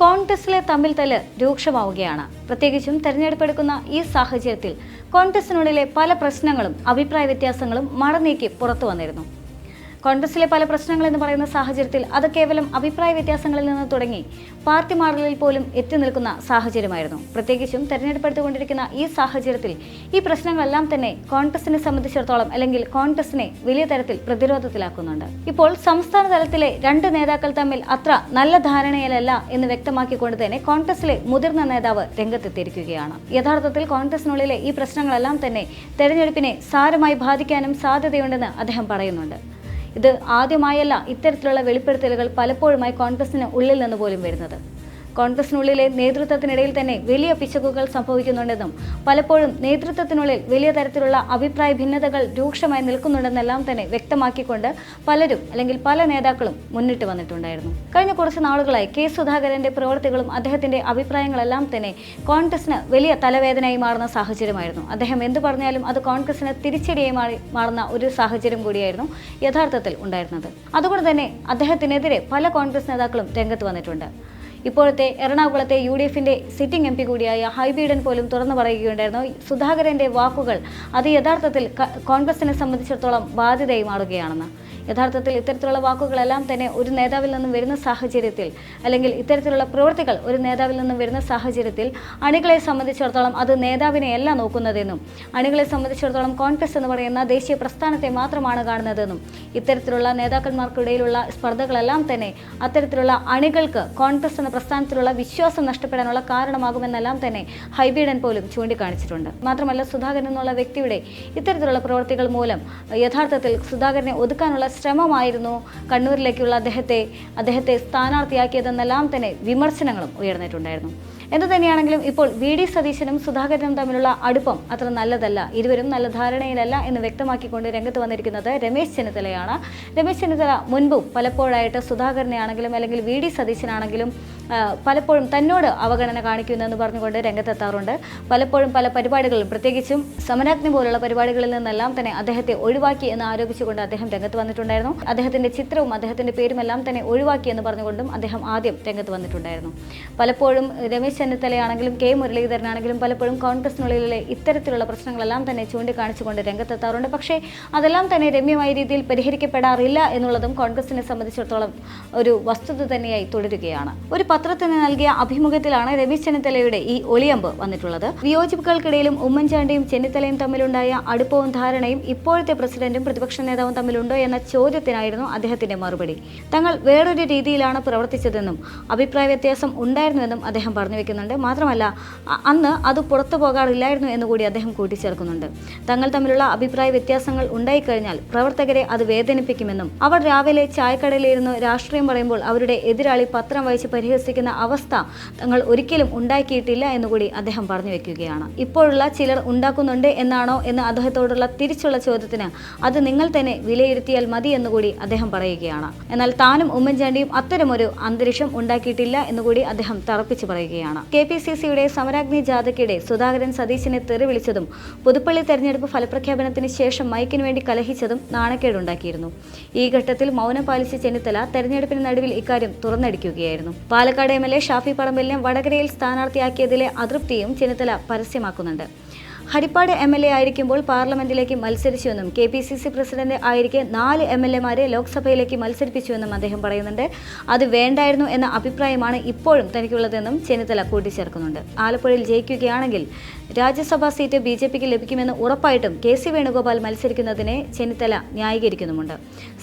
കോൺഗ്രസിലെ തമ്മിൽ തല്ല് രൂക്ഷമാവുകയാണ്. പ്രത്യേകിച്ചും തെരഞ്ഞെടുപ്പെടുക്കുന്ന ഈ സാഹചര്യത്തിൽ കോൺഗ്രസിനുള്ളിലെ പല പ്രശ്നങ്ങളും അഭിപ്രായ വ്യത്യാസങ്ങളും മറനീക്കി പുറത്തു വന്നിരുന്നു. കോൺഗ്രസിലെ പല പ്രശ്നങ്ങൾ എന്ന് പറയുന്ന സാഹചര്യത്തിൽ അത് കേവലം അഭിപ്രായ വ്യത്യാസങ്ങളിൽ നിന്ന് തുടങ്ങി പാർട്ടി മാറലിൽ പോലും എത്തി നിൽക്കുന്ന സാഹചര്യമായിരുന്നു. പ്രത്യേകിച്ചും തെരഞ്ഞെടുപ്പെടുത്തുകൊണ്ടിരിക്കുന്ന ഈ സാഹചര്യത്തിൽ ഈ പ്രശ്നങ്ങളെല്ലാം തന്നെ കോൺഗ്രസിനെ സംബന്ധിച്ചിടത്തോളം അല്ലെങ്കിൽ കോൺഗ്രസിനെ വലിയ തരത്തിൽ പ്രതിരോധത്തിലാക്കുന്നുണ്ട്. ഇപ്പോൾ സംസ്ഥാന തലത്തിലെ രണ്ട് നേതാക്കൾ തമ്മിൽ അത്ര നല്ല ധാരണയിലല്ല എന്ന് വ്യക്തമാക്കിക്കൊണ്ട് തന്നെ കോൺഗ്രസിലെ മുതിർന്ന നേതാവ് രംഗത്തെത്തിയിരിക്കുകയാണ്. യഥാർത്ഥത്തിൽ കോൺഗ്രസിനുള്ളിലെ ഈ പ്രശ്നങ്ങളെല്ലാം തന്നെ തെരഞ്ഞെടുപ്പിനെ സാരമായി ബാധിക്കാനും സാധ്യതയുണ്ടെന്ന് അദ്ദേഹം പറയുന്നുണ്ട്. ഇത് ആദ്യമായല്ല ഇത്തരത്തിലുള്ള വെളിപ്പെടുത്തലുകൾ പലപ്പോഴുമായി കോൺഗ്രസിന് ഉള്ളിൽ നിന്ന് പോലും വരുന്നത്. കോൺഗ്രസിനുള്ളിലെ നേതൃത്വത്തിനിടയിൽ തന്നെ വലിയ പിശകുകൾ സംഭവിക്കുന്നുണ്ടെന്നും പലപ്പോഴും നേതൃത്വത്തിനുള്ളിൽ വലിയ തരത്തിലുള്ള അഭിപ്രായ ഭിന്നതകൾ രൂക്ഷമായി നിൽക്കുന്നുണ്ടെന്നെല്ലാം തന്നെ വ്യക്തമാക്കിക്കൊണ്ട് പലരും അല്ലെങ്കിൽ പല നേതാക്കളും മുന്നിട്ട് വന്നിട്ടുണ്ടായിരുന്നു. കഴിഞ്ഞ കുറച്ച് നാളുകളായി കെ സുധാകരന്റെ പ്രവൃത്തികളും അദ്ദേഹത്തിന്റെ അഭിപ്രായങ്ങളെല്ലാം തന്നെ കോൺഗ്രസിന് വലിയ തലവേദനയായി മാറുന്ന സാഹചര്യമായിരുന്നു. അദ്ദേഹം എന്തു പറഞ്ഞാലും അത് കോൺഗ്രസിന് തിരിച്ചടിയായി മാറി മാറുന്ന ഒരു സാഹചര്യം കൂടിയായിരുന്നു യഥാർത്ഥത്തിൽ ഉണ്ടായിരുന്നത്. അതുകൊണ്ട് തന്നെ അദ്ദേഹത്തിനെതിരെ പല കോൺഗ്രസ് നേതാക്കളും രംഗത്ത് വന്നിട്ടുണ്ട്. ഇപ്പോഴത്തെ എറണാകുളത്തെ യു ഡി എഫിന്റെ സിറ്റിംഗ് എം പി കൂടിയായ ഹൈബീഡൻ പോലും തുറന്നു പറയുകയുണ്ടായിരുന്നു. സുധാകരന്റെ വാക്കുകൾ അത് യഥാർത്ഥത്തിൽ കോൺഗ്രസിനെ സംബന്ധിച്ചിടത്തോളം ബാധ്യതയായി മാറുകയാണെന്ന്. യഥാർത്ഥത്തിൽ ഇത്തരത്തിലുള്ള വാക്കുകളെല്ലാം തന്നെ ഒരു നേതാവിൽ നിന്നും വരുന്ന സാഹചര്യത്തിൽ അല്ലെങ്കിൽ ഇത്തരത്തിലുള്ള പ്രവൃത്തികൾ ഒരു നേതാവിൽ നിന്നും വരുന്ന സാഹചര്യത്തിൽ അണികളെ സംബന്ധിച്ചിടത്തോളം അത് നേതാവിനെയല്ല നോക്കുന്നതെന്നും അണികളെ സംബന്ധിച്ചിടത്തോളം കോൺഗ്രസ് എന്ന് പറയുന്ന ദേശീയ പ്രസ്ഥാനത്തെ മാത്രമാണ് കാണുന്നതെന്നും ഇത്തരത്തിലുള്ള നേതാക്കന്മാർക്കിടയിലുള്ള സ്പർദ്ധകളെല്ലാം തന്നെ അത്തരത്തിലുള്ള അണികൾക്ക് കോൺഗ്രസ് എന്ന പ്രസ്ഥാനത്തിലുള്ള വിശ്വാസം നഷ്ടപ്പെടാനുള്ള കാരണമാകുമെന്നെല്ലാം തന്നെ ഹൈബീഡൻ പോലും ചൂണ്ടിക്കാണിച്ചിട്ടുണ്ട്. മാത്രമല്ല സുധാകരൻ എന്നുള്ള വ്യക്തിയുടെ ഇത്തരത്തിലുള്ള പ്രവൃത്തികൾ മൂലം യഥാർത്ഥത്തിൽ സുധാകരനെ ഒതുക്കാനുള്ള ശ്രമമായിരുന്നു കണ്ണൂരിലേക്കുള്ള അദ്ദേഹത്തെ അദ്ദേഹത്തെ സ്ഥാനാർത്ഥിയാക്കിയതെന്നെല്ലാം തന്നെ വിമർശനങ്ങളും ഉയർന്നിട്ടുണ്ടായിരുന്നു. എന്തു തന്നെയാണെങ്കിലും ഇപ്പോൾ വി ഡി സതീശനും സുധാകരനും തമ്മിലുള്ള അടുപ്പം അത്ര നല്ലതല്ല. ഇരുവരും നല്ല ധാരണയിലല്ല എന്ന് വ്യക്തമാക്കിക്കൊണ്ട് രംഗത്ത് വന്നിരിക്കുന്നത് രമേശ് ചെന്നിത്തലയാണ്. രമേശ് ചെന്നിത്തല മുൻപും പലപ്പോഴായിട്ട് സുധാകരനെ ആണെങ്കിലും അല്ലെങ്കിൽ വി ഡി സതീശനാണെങ്കിലും പലപ്പോഴും തന്നോട് അവഗണന കാണിക്കുന്നതെന്ന് പറഞ്ഞുകൊണ്ട് രംഗത്തെത്താറുണ്ട്. പലപ്പോഴും പല പരിപാടികളിൽ പ്രത്യേകിച്ചും സമരാഗ്നി പോലുള്ള പരിപാടികളിൽ നിന്നെല്ലാം തന്നെ അദ്ദേഹത്തെ ഒഴിവാക്കി എന്ന് ആരോപിച്ചുകൊണ്ട് അദ്ദേഹം രംഗത്ത് വന്നിട്ടുണ്ടായിരുന്നു. അദ്ദേഹത്തിന്റെ ചിത്രവും അദ്ദേഹത്തിന്റെ പേരുമെല്ലാം തന്നെ ഒഴിവാക്കി എന്ന് പറഞ്ഞുകൊണ്ടും അദ്ദേഹം ആദ്യം രംഗത്ത് വന്നിട്ടുണ്ടായിരുന്നു. പലപ്പോഴും രമേശ് ചെന്നിത്തലയാണെങ്കിലും കെ മുരളീധരനാണെങ്കിലും പലപ്പോഴും കോൺഗ്രസിനുള്ളിലെ ഇത്തരത്തിലുള്ള പ്രശ്നങ്ങളെല്ലാം തന്നെ ചൂണ്ടിക്കാണിച്ചുകൊണ്ട് രംഗത്തെത്താറുണ്ട്. പക്ഷേ അതെല്ലാം തന്നെ രമ്യമായ രീതിയിൽ പരിഹരിക്കപ്പെടാറില്ല എന്നുള്ളതും കോൺഗ്രസിനെ സംബന്ധിച്ചിടത്തോളം ഒരു വസ്തുത തന്നെയായി തുടരുകയാണ്. ഒരു പത്രത്തിന് നൽകിയ അഭിമുഖത്തിലാണ് രമേശ് ചെന്നിത്തലയുടെ ഈ ഒളിയമ്പ് വന്നിട്ടുള്ളത്. വിയോജിപ്പുകൾക്കിടയിലും ഉമ്മൻചാണ്ടിയും ചെന്നിത്തലയും തമ്മിലുണ്ടായ അടുപ്പവും ധാരണയും ഇപ്പോഴത്തെ പ്രസിഡന്റും പ്രതിപക്ഷ നേതാവും തമ്മിലുണ്ടോ എന്ന ചോദ്യത്തിനായിരുന്നു അദ്ദേഹത്തിന്റെ മറുപടി. തങ്ങൾ വേറൊരു രീതിയിലാണ് പ്രവർത്തിച്ചതെന്നും അഭിപ്രായ വ്യത്യാസം ഉണ്ടായിരുന്നുവെന്നും അദ്ദേഹം പറഞ്ഞു വെക്കുന്നുണ്ട് മാത്രമല്ല അന്ന് അത് പുറത്തു പോകാറില്ലായിരുന്നു എന്ന് കൂടി അദ്ദേഹം കൂട്ടിച്ചേർക്കുന്നുണ്ട്. തങ്ങൾ തമ്മിലുള്ള അഭിപ്രായ വ്യത്യാസങ്ങൾ ഉണ്ടായിക്കഴിഞ്ഞാൽ പ്രവർത്തകരെ അത് വേദനിപ്പിക്കുമെന്നും അവർ രാവിലെ ചായക്കടയിലിരുന്ന് രാഷ്ട്രീയം പറയുമ്പോൾ അവരുടെ എതിരാളി പത്രം വായിച്ച് പരിഹസിക്കുന്ന അവസ്ഥ തങ്ങൾ ഒരിക്കലും ഉണ്ടാക്കിയിട്ടില്ല എന്നുകൂടി അദ്ദേഹം പറഞ്ഞു വെക്കുകയാണ്. ഇപ്പോഴുള്ള ചിലർ ഉണ്ടാക്കുന്നുണ്ട് എന്നാണോ എന്ന് അദ്ദേഹത്തോടുള്ള തിരിച്ചുള്ള ചോദ്യത്തിന് അത് നിങ്ങൾ തന്നെ വിലയിരുത്തിയാൽ മതി എന്നുകൂടി അദ്ദേഹം പറയുകയാണ്. എന്നാൽ താനും ഉമ്മൻചാണ്ടിയും അത്തരമൊരു അന്തരീക്ഷം ഉണ്ടാക്കിയിട്ടില്ല എന്നുകൂടി അദ്ദേഹം തറപ്പിച്ചു പറയുകയാണ്. കെ പി സി സിയുടെ സമരാഗ്നി ജാഥയ്ക്കിടെ സുധാകരൻ സതീശിനെ തെറി വിളിച്ചതും പുതുപ്പള്ളി തെരഞ്ഞെടുപ്പ് ഫലപ്രഖ്യാപനത്തിന് ശേഷം മൈക്കിന് വേണ്ടി കലഹിച്ചതും നാണക്കേടുണ്ടാക്കിയിരുന്നു. ഈ ഘട്ടത്തിൽ മൗനം പാലിച്ച ചെന്നിത്തല തെരഞ്ഞെടുപ്പിന് നടുവിൽ ഇക്കാര്യം തുറന്നടിക്കുകയായിരുന്നു. Palakkad M L A Shafi പറമ്പലിനെ വടകരയിൽ സ്ഥാനാർത്ഥിയാക്കിയതിലെ അതൃപ്തിയും ചെന്നിത്തല പരസ്യമാക്കുന്നുണ്ട്. ഹരിപ്പാട് എം എൽ എ ആയിരിക്കുമ്പോൾ പാർലമെന്റിലേക്ക് മത്സരിച്ചുവെന്നും K P C C president ആയിരിക്കെ നാല് എം എൽ എമാരെ ലോക്സഭയിലേക്ക് മത്സരിപ്പിച്ചുവെന്നും അദ്ദേഹം പറയുന്നുണ്ട്. അത് വേണ്ടായിരുന്നു എന്ന അഭിപ്രായമാണ് ഇപ്പോഴും തനിക്കുള്ളതെന്നും ചെന്നിത്തല കൂട്ടിച്ചേർക്കുന്നുണ്ട്. ആലപ്പുഴയിൽ ജയിക്കുകയാണെങ്കിൽ രാജ്യസഭാ സീറ്റ് ബി ജെ പിക്ക് ലഭിക്കുമെന്ന് ഉറപ്പായിട്ടും കെ സി വേണുഗോപാൽ മത്സരിക്കുന്നതിനെ ചെന്നിത്തല ന്യായീകരിക്കുന്നുമുണ്ട്.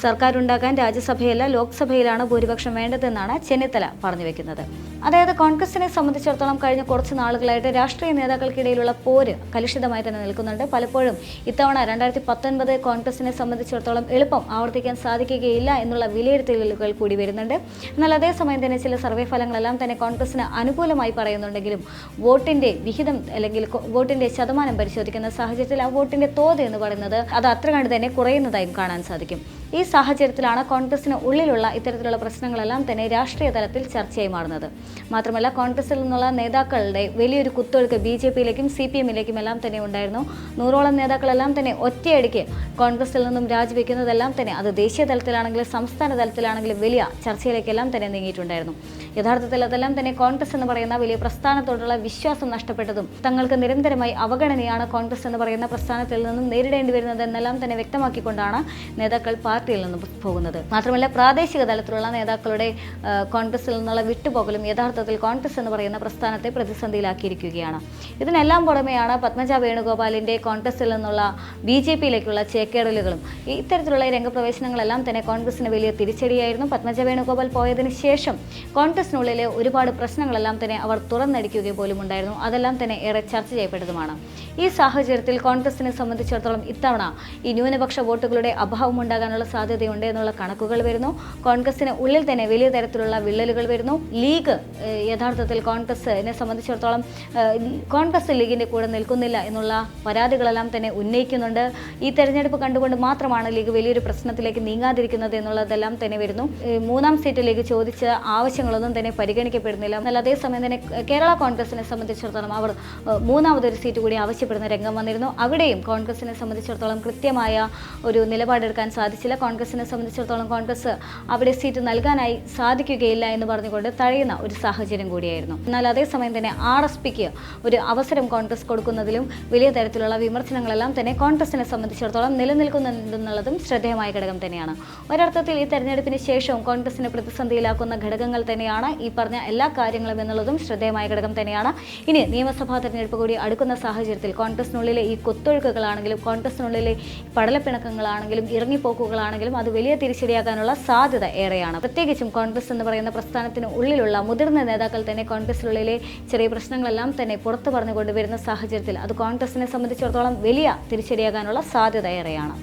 സർക്കാർ ഉണ്ടാക്കാൻ രാജ്യസഭയല്ല ലോക്സഭയിലാണ് ഭൂരിപക്ഷം വേണ്ടതെന്നാണ് ചെന്നിത്തല പറഞ്ഞു വെക്കുന്നത് അതായത് കോൺഗ്രസിനെ സംബന്ധിച്ചിടത്തോളം കഴിഞ്ഞ കുറച്ച് നാളുകളായിട്ട് രാഷ്ട്രീയ നേതാക്കൾക്കിടയിലുള്ള പോര് കലുഷിതമായി തന്നെ നിൽക്കുന്നുണ്ട്. പലപ്പോഴും ഇത്തവണ രണ്ടായിരത്തി പത്തൊൻപത് കോൺഗ്രസിനെ സംബന്ധിച്ചിടത്തോളം എളുപ്പം ആവർത്തിക്കാൻ സാധിക്കുകയില്ല എന്നുള്ള വിലയിരുത്തലുകൾ കൂടി വരുന്നുണ്ട്. എന്നാൽ അതേസമയം തന്നെ ചില സർവേ ഫലങ്ങളെല്ലാം തന്നെ കോൺഗ്രസിന് അനുകൂലമായി പറയുന്നുണ്ടെങ്കിലും വോട്ടിന്റെ വിഹിതം അല്ലെങ്കിൽ വോട്ടിന്റെ ശതമാനം പരിശോധിക്കുന്ന സാഹചര്യത്തിൽ ആ വോട്ടിന്റെ തോത് എന്ന് പറയുന്നത് അത് അത്ര കണ്ട് തന്നെ കുറയുന്നതായും കാണാൻ സാധിക്കും. ഈ സാഹചര്യത്തിലാണ് കോൺഗ്രസിന് ഉള്ളിലുള്ള ഇത്തരത്തിലുള്ള പ്രശ്നങ്ങളെല്ലാം തന്നെ രാഷ്ട്രീയ തലത്തിൽ ചർച്ചയായി മാറുന്നത്. മാത്രമല്ല കോൺഗ്രസിൽ നിന്നുള്ള നേതാക്കളുടെ വലിയൊരു കുത്തൊഴുക്ക് ബി ജെ പിയിലേക്കും സി പി എമ്മിലേക്കും എല്ലാം തന്നെ ഉണ്ടായിരുന്നു. നൂറോളം നേതാക്കളെല്ലാം തന്നെ ഒറ്റയടിക്ക് കോൺഗ്രസിൽ നിന്നും രാജിവെക്കുന്നതെല്ലാം തന്നെ അത് ദേശീയ തലത്തിലാണെങ്കിലും സംസ്ഥാന തലത്തിലാണെങ്കിലും വലിയ ചർച്ചയിലേക്കെല്ലാം തന്നെ നീങ്ങിയിട്ടുണ്ടായിരുന്നു. യഥാർത്ഥത്തിൽ അതെല്ലാം തന്നെ കോൺഗ്രസ് എന്ന് പറയുന്ന വലിയ പ്രസ്ഥാനത്തോടുള്ള വിശ്വാസം നഷ്ടപ്പെട്ടതും തങ്ങൾക്ക് നിരന്തരമായി അവഗണനയാണ് കോൺഗ്രസ് എന്ന് പറയുന്ന പ്രസ്ഥാനത്തിൽ നിന്നും നേരിടേണ്ടി വരുന്നത് എന്നെല്ലാം തന്നെ വ്യക്തമാക്കിക്കൊണ്ടാണ് നേതാക്കൾ പാർട്ടിയിൽ നിന്ന് പോകുന്നത്. മാത്രമല്ല പ്രാദേശിക തലത്തിലുള്ള നേതാക്കളുടെ കോൺഗ്രസിൽ നിന്നുള്ള വിട്ടുപോകലും യഥാർത്ഥത്തിൽ കോൺഗ്രസ് എന്ന് പറയുന്ന പ്രസ്ഥാനത്തെ പ്രതിസന്ധിയിലാക്കിയിരിക്കുകയാണ്. ഇതിനെല്ലാം പുറമെയാണ് പത്മജ വേണുഗോപാലിന്റെ കോൺഗ്രസിൽ നിന്നുള്ള ബി ജെ പിയിലേക്കുള്ള ചേക്കേടലുകളും. ഇത്തരത്തിലുള്ള രംഗപ്രവേശനങ്ങളെല്ലാം തന്നെ കോൺഗ്രസിന് വലിയ തിരിച്ചടിയായിരുന്നു. പത്മജ വേണുഗോപാൽ പോയതിനു ശേഷം കോൺഗ്രസിനുള്ളിലെ ഒരുപാട് പ്രശ്നങ്ങളെല്ലാം തന്നെ അവർ തുറന്നടിക്കുക പോലും ഉണ്ടായിരുന്നു. അതെല്ലാം തന്നെ ഏറെ ചർച്ച ചെയ്യപ്പെട്ടതുമാണ്. ഈ സാഹചര്യത്തിൽ കോൺഗ്രസിനെ സംബന്ധിച്ചിടത്തോളം ഇത്തവണ ഈ ന്യൂനപക്ഷ വോട്ടുകളുടെ അഭാവം ഉണ്ടാകാനുള്ള സാധ്യതയുണ്ട് എന്നുള്ള കണക്കുകൾ വരുന്നു. കോൺഗ്രസിന് ഉള്ളിൽ തന്നെ വലിയ തരത്തിലുള്ള വിള്ളലുകൾ വരുന്നു. ലീഗ് യഥാർത്ഥത്തിൽ കോൺഗ്രസിനെ സംബന്ധിച്ചിടത്തോളം കോൺഗ്രസ് ലീഗിന്റെ കൂടെ നിൽക്കുന്നില്ല എന്നുള്ള പരാതികളെല്ലാം തന്നെ ഉന്നയിക്കുന്നുണ്ട്. ഈ തെരഞ്ഞെടുപ്പ് കണ്ടുകൊണ്ട് മാത്രമാണ് ലീഗ് വലിയൊരു പ്രശ്നത്തിലേക്ക് നീങ്ങാതിരിക്കുന്നത് എന്നുള്ളതെല്ലാം തന്നെ വരുന്നു. മൂന്നാം സീറ്റിലേക്ക് ചോദിച്ച ആവശ്യങ്ങളൊന്നും തന്നെ പരിഗണിക്കപ്പെടുന്നില്ല. എന്നാൽ അതേസമയം തന്നെ കേരള കോൺഗ്രസിനെ സംബന്ധിച്ചിടത്തോളം അവർ മൂന്നാമതൊരു സീറ്റ് കൂടി ആവശ്യപ്പെടുന്ന രംഗം വന്നിരുന്നു. അവിടെയും കോൺഗ്രസിനെ സംബന്ധിച്ചിടത്തോളം കൃത്യമായ ഒരു നിലപാടെടുക്കാൻ സാധിച്ചില്ല. കോൺഗ്രസിനെ സംബന്ധിച്ചിടത്തോളം കോൺഗ്രസ് അവിടെ സീറ്റ് നൽകാനായി സാധിക്കുകയില്ല എന്ന് പറഞ്ഞുകൊണ്ട് തഴയുന്ന ഒരു സാഹചര്യം കൂടിയായിരുന്നു. എന്നാൽ അതേസമയം തന്നെ ആർ എസ് പിക്ക് ഒരു അവസരം കോൺഗ്രസ് കൊടുക്കുന്നതിലും വലിയ തരത്തിലുള്ള വിമർശനങ്ങളെല്ലാം തന്നെ കോൺഗ്രസിനെ സംബന്ധിച്ചിടത്തോളം നിലനിൽക്കുന്നുണ്ടെന്നുള്ളതും ശ്രദ്ധേയമായ ഘടകം തന്നെയാണ്. ഒരർത്ഥത്തിൽ ഈ തെരഞ്ഞെടുപ്പിന് ശേഷവും കോൺഗ്രസിനെ പ്രതിസന്ധിയിലാക്കുന്ന ഘടകങ്ങൾ തന്നെയാണ് ഈ പറഞ്ഞ എല്ലാ കാര്യങ്ങളും എന്നുള്ളതും ശ്രദ്ധേയമായ ഘടകം തന്നെയാണ്. ഇനി നിയമസഭാ തെരഞ്ഞെടുപ്പ് കൂടി അടുക്കുന്ന സാഹചര്യത്തിൽ കോൺഗ്രസിനുള്ളിലെ ഈ കൊത്തൊഴുക്കുകളാണെങ്കിലും കോൺഗ്രസിനുള്ളിലെ പടലപ്പിണക്കങ്ങളാണെങ്കിലും ഇറങ്ങിപ്പോക്കുകളാണെങ്കിലും അത് വലിയ തിരിച്ചടിയാകാനുള്ള സാധ്യത ഏറെയാണ്. പ്രത്യേകിച്ചും കോൺഗ്രസ് എന്ന് പറയുന്ന പ്രസ്ഥാനത്തിന് ഉള്ളിലുള്ള മുതിർന്ന നേതാക്കൾ തന്നെ കോൺഗ്രസിനുള്ളിലെ ചെറിയ പ്രശ്നങ്ങളെല്ലാം തന്നെ പുറത്തു പറഞ്ഞുകൊണ്ട് വരുന്ന സാഹചര്യത്തിൽ അത് കോൺഗ്രസിനെ സംബന്ധിച്ചിടത്തോളം വലിയ തിരിച്ചടിയാകാനുള്ള സാധ്യത ഏറെയാണ്.